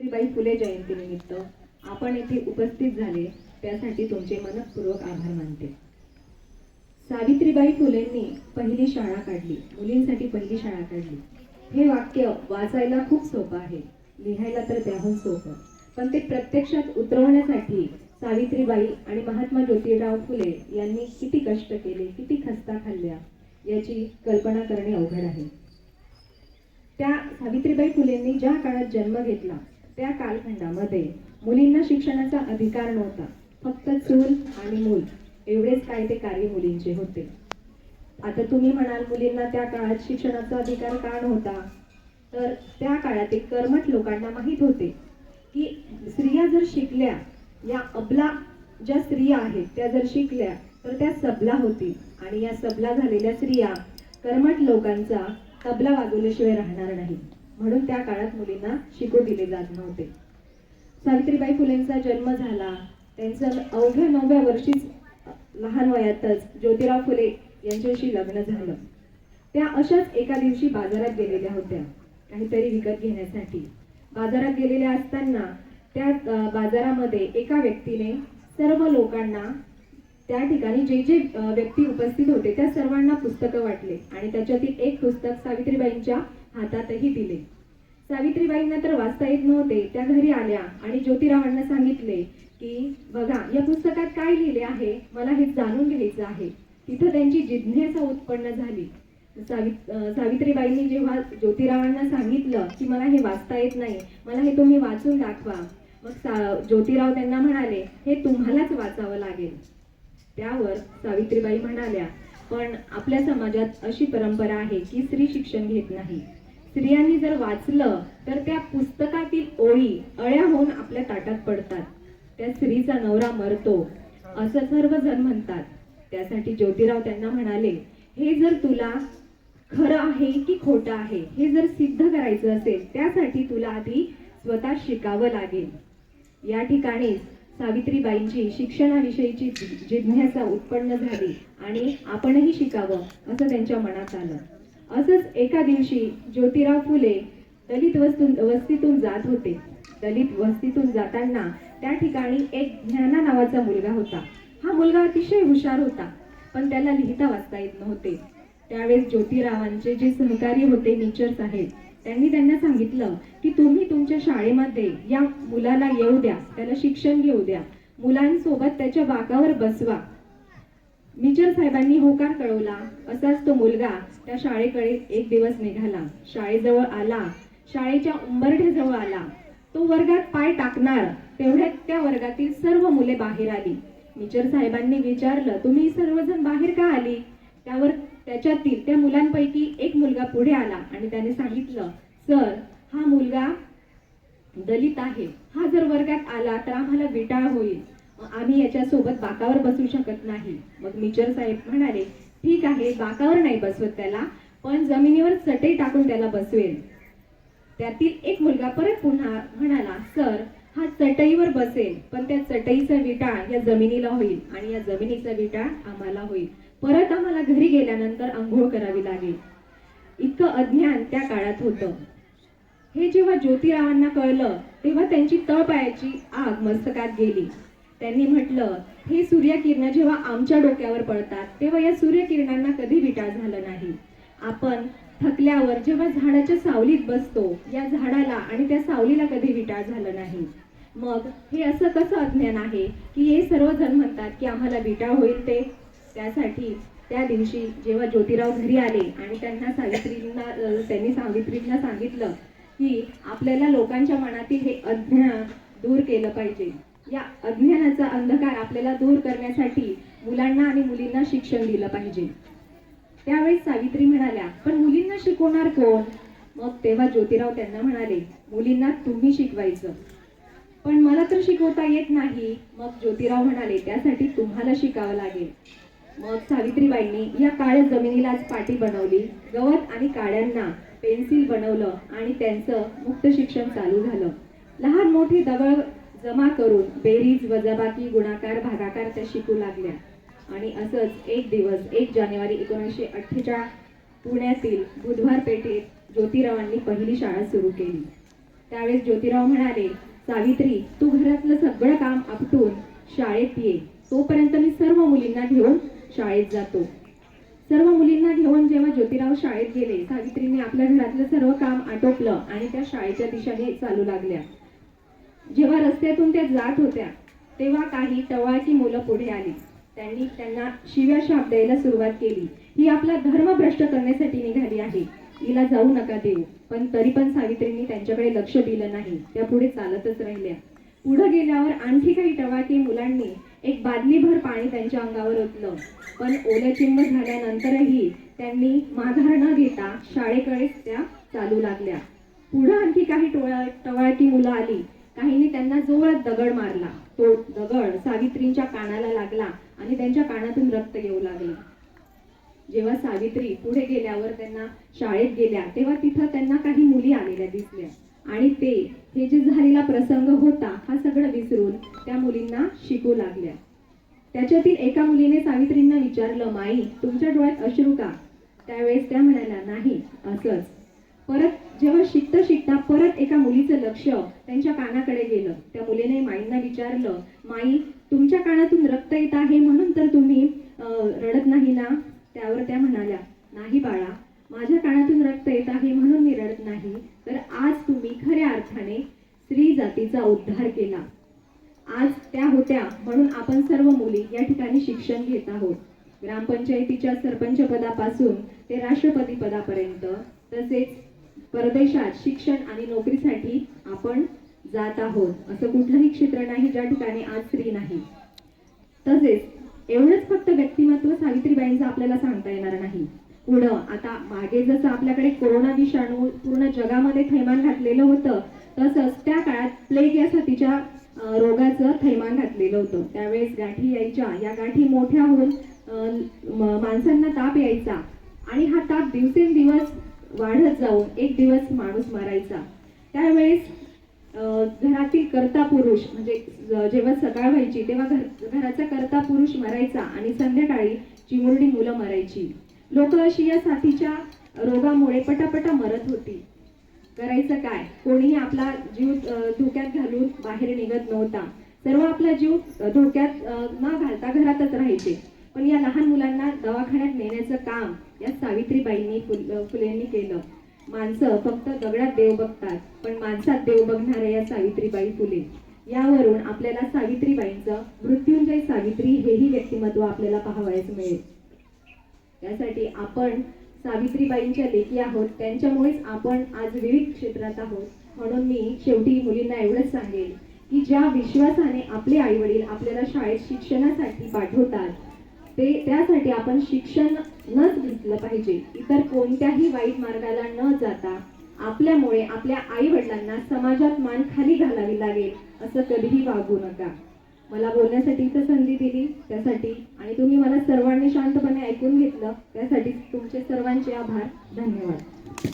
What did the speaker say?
सावित्रीबाई फुले जयंतीनिमित्त आपण येथे उपस्थित झाले. त्यासाठी तुमचे मनपूर्वक आभार मानते. सावित्रीबाई फुलेंनी पहिली शाळा काढली. मुलींसाठी पहिली शाळा काढली. हे वाक्य वाचायला खूप सोपं आहे. लिहायला तर त्याहून सोपं. पण ते प्रत्यक्षात उतरवण्यासाठी सावित्रीबाई आणि महात्मा ज्योतिराव फुले यांनी किती कष्ट केले किती खस्ता खाल्ल्या याची कल्पना करणे अवघड आहे. त्या सावित्रीबाई फुलेंनी ज्या काळात जन्म घेतला त्या कालखंडामध्ये मुलींना शिक्षणाचा अधिकार नव्हता. फक्त चूल आणि मूल. एवढेच काय ते कार्य मुलींचे होते. आता तुम्ही म्हणाल मुलींना त्या काळात शिक्षणाचा अधिकार का नव्हता? तर त्या काळात एक कर्मठ लोकांना माहीत होते की स्त्रिया जर शिकल्या या अबला ज्या स्त्रिया आहेत त्या जर शिकल्या तर त्या सबला होतील. आणि या सबला झालेल्या स्त्रिया कर्मठ लोकांचा तबला वाजवल्याशिवाय राहणार नाही म्हणून त्या काळात मुलींना शिकू दिले जात नव्हते. सावित्रीबाई फुलेंचा जन्म झाला. त्यांचं अवघ्या नवव्या वर्षीच लहान वयातच ज्योतिराव फुले यांच्याशी लग्न झालं. त्या अशाच एका दिवशी बाजारात गेलेल्या होत्या काहीतरी विकत घेण्यासाठी. बाजारात गेलेल्या असताना त्या बाजारामध्ये एका व्यक्तीने सर्व लोकांना त्या ठिकाणी जे जे व्यक्ती उपस्थित होते त्या सर्वांना पुस्तकं वाटले आणि त्याच्यातील एक पुस्तक सावित्रीबाईंच्या हातातही दिले. सावित्रीबाईंना तर वाचता येत नव्हते. त्या घरी आल्या आणि ज्योतिरावांना सांगितले की बघा या पुस्तकात काय लिहिले आहे? मला हे जाणून घ्यायचं आहे. तिथं त्यांची जिज्ञासा उत्पन्न झाली. सावि सावित्रीबाईंनी जेव्हा ज्योतिरावांना सांगितलं की मला हे वाचता येत नाही मला हे तुम्ही वाचून दाखवा. मग सा ज्योतिराव त्यांना म्हणाले हे तुम्हालाच वाचावं लागेल. त्यावर सावित्रीबाई म्हणाल्या पण आपल्या समाजात अशी परंपरा आहे की स्त्री शिक्षण घेत नाही. स्त्रियांनी जर वाचलं तर त्या पुस्तकातील ओळी अळ्या होऊन आपल्या ताटात पडतात. त्या स्त्रीचा नवरा मरतो असं सर्वजण म्हणतात. त्यासाठी ज्योतिराव त्यांना म्हणाले हे जर तुला खरं आहे की खोटं आहे हे जर सिद्ध करायचं असेल त्यासाठी तुला आधी स्वतः शिकावं लागेल. या ठिकाणी सावित्रीबाईंची शिक्षणाविषयीची जिज्ञासा उत्पन्न झाली आणि आपणही शिकावं असं त्यांच्या मनात आलं. असंच एका दिवशी ज्योतिराव फुले दलित वस्तू वस्तीतून जात होते. दलित वस्तीतून जाताना त्या ठिकाणी एक ज्ञाना नावाचा मुलगा होता. हा मुलगा अतिशय हुशार होता पण त्याला लिहिता वाचता येत नव्हते. त्यावेळेस ज्योतिरावांचे जे सहकारी होते टीचर साहेब त्यांनी त्यांना सांगितलं की तुम्ही तुमच्या शाळेमध्ये या मुलाला येऊ द्या त्याला शिक्षण घेऊ द्या. मुलांसोबत त्याच्या बाकावर बसवा. मिचर साहेबांनी होकार कळवला. असाच तो मुलगा त्या शाळेकडे एक दिवस निघाला. शाळेजवळ आला. शाळेच्या उंबरठ्याजवळ आला. तो वर्गात पाय टाकणार तेवढ्यात त्या वर्गातील सर्व मुले बाहेर आली. मिचर साहेबांनी विचारलं तुम्ही सर्वजण बाहेर का आली? त्यावर त्याच्यातील त्या मुलांपैकी एक मुलगा पुढे आला आणि त्याने सांगितलं सर हा मुलगा दलित आहे. हा जर वर्गात आला तर आम्हाला विटाळ होईल. आम्ही याच्यासोबत बाकावर बसू शकत नाही. मग मिचर साहेब म्हणाले ठीक आहे बाकावर नाही बसवत त्याला पण जमिनीवर चटई टाकून त्याला बसवेल. त्यातील एक मुलगा परत पुन्हा म्हणाला सर हा चटईवर बसेल पण त्या चटईचा विटाळ या जमिनीला होईल आणि या जमिनीचा विटाळ आम्हाला होईल. परत आम्हाला घरी गेल्यानंतर आंघोळ करावी लागेल. इतकं अज्ञान त्या काळात होतं. हे जेव्हा ज्योतिरावांना कळलं तेव्हा त्यांची तळपायाची आग मस्तकात गेली. त्यांनी म्हटलं हे सूर्यकिरण जेव्हा आमच्या डोक्यावर पडतात तेव्हा या सूर्यकिरणांना कधी विटाळ झालं नाही. आपण थकल्यावर जेव्हा झाडाच्या सावलीत बसतो या झाडाला आणि त्या सावलीला कधी विटाळ झालं नाही. मग हे असं कसं अज्ञान आहे की हे सर्वजण म्हणतात की आम्हाला विटाळ होईल ते? त्यासाठी त्या दिवशी जेव्हा ज्योतिराव घरी आले आणि त्यांना सावित्रींना त्यांनी सावित्रींना सांगितलं की आपल्याला लोकांच्या मनातील हे अज्ञान दूर केलं पाहिजे. या अज्ञानाचा अंधकार आपल्याला दूर करण्यासाठी मुलांना आणि मुलींना शिक्षण दिलं पाहिजे. त्यावेळेस सावित्री म्हणाल्या पण मुलींना शिकवणार कोण? मग तेव्हा ज्योतिराव त्यांना म्हणाले मुलींना तुम्ही शिकवायचं. पण मला तर शिकवता येत नाही. मग ज्योतिराव म्हणाले त्यासाठी तुम्हाला शिकावं लागेल. मग सावित्रीबाईंनी या काळ्या जमिनीलाच पाटी बनवली गवत आणि काड्यांना पेन्सिल बनवलं आणि त्यांचं मुक्त शिक्षण चालू झालं. लहान मोठी दगड जमा करून बेरीज वजाबाकी गुणाकार भागाकार त्या शिकू लागल्या. आणि असंच एक दिवस एक जानेवारी एकोणीसशे अठ्ठेचाळीस पुण्यातील बुधवार पेठेत ज्योतिरावांनी पहिली शाळा सुरू केली. त्यावेळेस ज्योतिराव म्हणाले सावित्री तू घरातलं सगळं काम आपटून शाळेत ये. तोपर्यंत मी सर्व मुलींना घेऊन शाळेत जातो. सर्व मुलींना घेऊन जेव्हा ज्योतिराव शाळेत गेले सावित्रीने आपल्या घरातलं सर्व काम आटोपलं आणि त्या शाळेच्या दिशेने चालू लागल्या. जेव्हा रस्त्यातून त्या जात होत्या तेव्हा काही टवाळकी मुलं पुढे आली. त्यांनी त्यांना शिव्या शाप द्यायला सुरुवात केली. ही आपला धर्म भ्रष्ट करण्यासाठी निघाली आहे. हिला जाऊ नका देऊ. पण तरी पण सावित्रींनी त्यांच्याकडे लक्ष दिलं नाही. त्या पुढे चालतच राहिल्या. पुढे गेल्यावर आणखी काही टवाळकी मुलांनी एक बादलीभर पाणी त्यांच्या अंगावर ओतलं. पण ओल्या चिंब झाल्यानंतरही त्यांनी माघार न घेता शाळेकडेच त्या चालू लागल्या. पुढं आणखी काही टोळा टवाळकी मुलं आली. काहींनी त्यांना जोरात दगड मारला. तो दगड सावित्रींच्या कानाला लागला आणि त्यांच्या कानातून रक्त येऊ लागलं. जेव्हा सावित्री पुढे गेल्यावर त्यांना शाळेत गेल्या तेव्हा तिथं त्यांना काही मुली आलेल्या दिसल्या. आणि ते हे जे झालेला प्रसंग होता हा सगळं विसरून त्या मुलींना शिकू लागल्या. त्याच्यातील एका मुलीने सावित्रींना विचारलं माई तुमच्या डोळ्यात अश्रू का? त्यावेळेस त्या म्हणाल्या नाही असंच. परत जेव्हा शिकता शिकता परत एका मुलीचं लक्ष त्यांच्या कानाकडे गेलं. त्या मुलीने माईंना विचारलं माई तुमच्या कानातून रक्त येत आहे म्हणून तर तुम्ही रडत नाही ना? त्यावर त्या म्हणाल्या नाही बाळा माझ्या कानातून रक्त येत आहे म्हणून मी रडत नाही. तर आज तुम्ही खऱ्या अर्थाने स्त्री जातीचा उद्धार केला. आज त्या होत्या म्हणून आपण सर्व मुली या ठिकाणी शिक्षण घेत आहोत. ग्रामपंचायतीच्या सरपंच पदापासून ते राष्ट्रपती पदापर्यंत तसेच परदेशात शिक्षण आणि नोकरीसाठी आपण जात आहोत. असं कुठलंही क्षेत्र नाही ज्या ठिकाणी आज स्त्री नाही. तसेच एवढंच फक्त व्यक्तिमत्व सावित्रीबाईंचं आपल्याला सांगता येणार नाही. पुढं आता मागे जसं आपल्याकडे कोरोना विषाणू पूर्ण जगामध्ये थैमान घातलेलं होतं तसंच त्या काळात प्लेग या साथीच्या रोगाचं थैमान घातलेलं होतं. त्यावेळेस गाठी यायच्या. या गाठी मोठ्या होऊन माणसांना ताप यायचा. आणि हा ताप दिवसेंदिवस वाढत जाऊन एक दिवस माणूस मारायचा. त्यावेळेस अं, घरातील कर्ता पुरुष म्हणजे जेव्हा सकाळ व्हायची तेव्हा घर घराचा कर्ता पुरुष मरायचा आणि संध्याकाळी चिमुरडी मुलं मरायची. लोक अशी या साथीच्या रोगामुळे पटापटा मरत होती. करायचं काय? कोणीही आपला जीव धोक्यात घालून बाहेर निघत नव्हता. सर्व आपला जीव धोक्यात न घालता घरातच राहायचे. पण या लहान मुलांना दवाखान्यात नेण्याचं काम या सावित्रीबाईंनी फुल फुलेंनी केलं. माणसं फक्त दगडात देव बघतात पण माणसात देव बघणाऱ्या या सावित्रीबाई फुले. यावरून आपल्याला सावित्रीबाईंचं मृत्युंजय सावित्री हेही व्यक्तिमत्व आपल्याला पाहावयास मिळेल. त्यासाठी आपण सावित्रीबाईंच्या लेखी आहोत. त्यांच्यामुळेच आपण आज विविध क्षेत्रात आहोत. म्हणून मी शेवटी मुलींना एवढंच सांगेन की ज्या विश्वासाने आपले आईवडील आपल्याला शाळेत शिक्षणासाठी पाठवतात ते त्यासाठी आपण शिक्षण नच घेतलं पाहिजे. इतर कोणत्याही वाईट मार्गाला न जाता आपल्यामुळे आपल्या आई वडिलांना समाजात मान खाली घालावी लागेल असं कधीही वागू नका. मला बोलण्यासाठी इथं संधी दिली त्यासाठी आणि तुम्ही मला सर्वांनी शांतपणे ऐकून घेतलं त्यासाठी तुमचे सर्वांचे आभार. धन्यवाद.